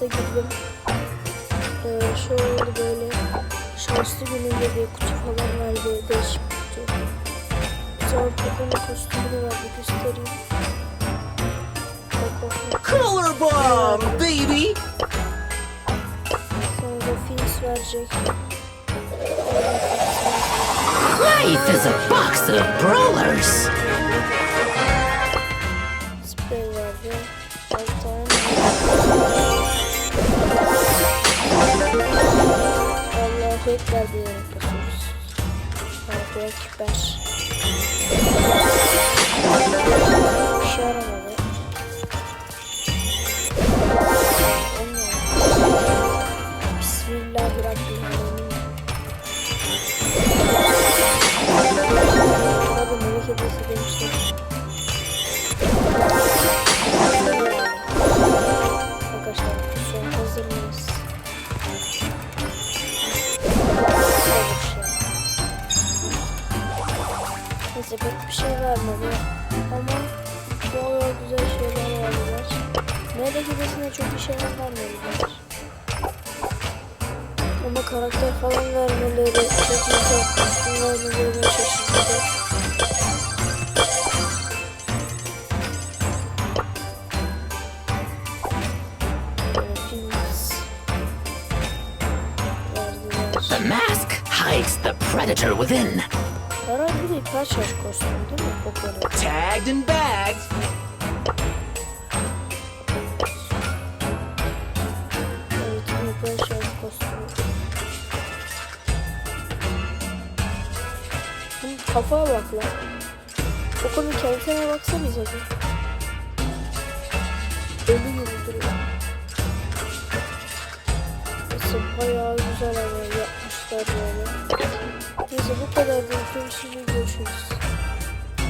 Plus'a girdim. Ee, şöyle böyle şanslı gününde bir kutu falan verdi. Değişik kutu. Güzel Poco'nun kostümünü verdi. Göstereyim. Color bomb, baby! Sonra da Fins verecek. Life is a box of brawlers. Verdi. Tane. Ekber diyerek basıyoruz. Allahu Ekber. Bir şey ne? Bismillahirrahmanirrahim. Hadi melek hediyesi demişler. Arkadaşlar hazır mıyız? Pek bir şey vermedi ama bayağı güzel şeyler verdiler. Melek hediyesine çok bir şeyler vermediler. Ama karakter falan vermeleri, kostüm vermeleri. Hepimiz The mask hides the predator within. Bir kaç yaş kostümü değil mi? Poco'nun. Tagged and bagged. Evet, bir kaç yaş. Bunun kafaya bak lan. Poco'nun kendisine baksanıza bir. Ölü gibi duruyor. Neyse bayağı güzel ama yapmışlar böyle. Neyse bu kadar. Görüşürüz. Görüşürüz.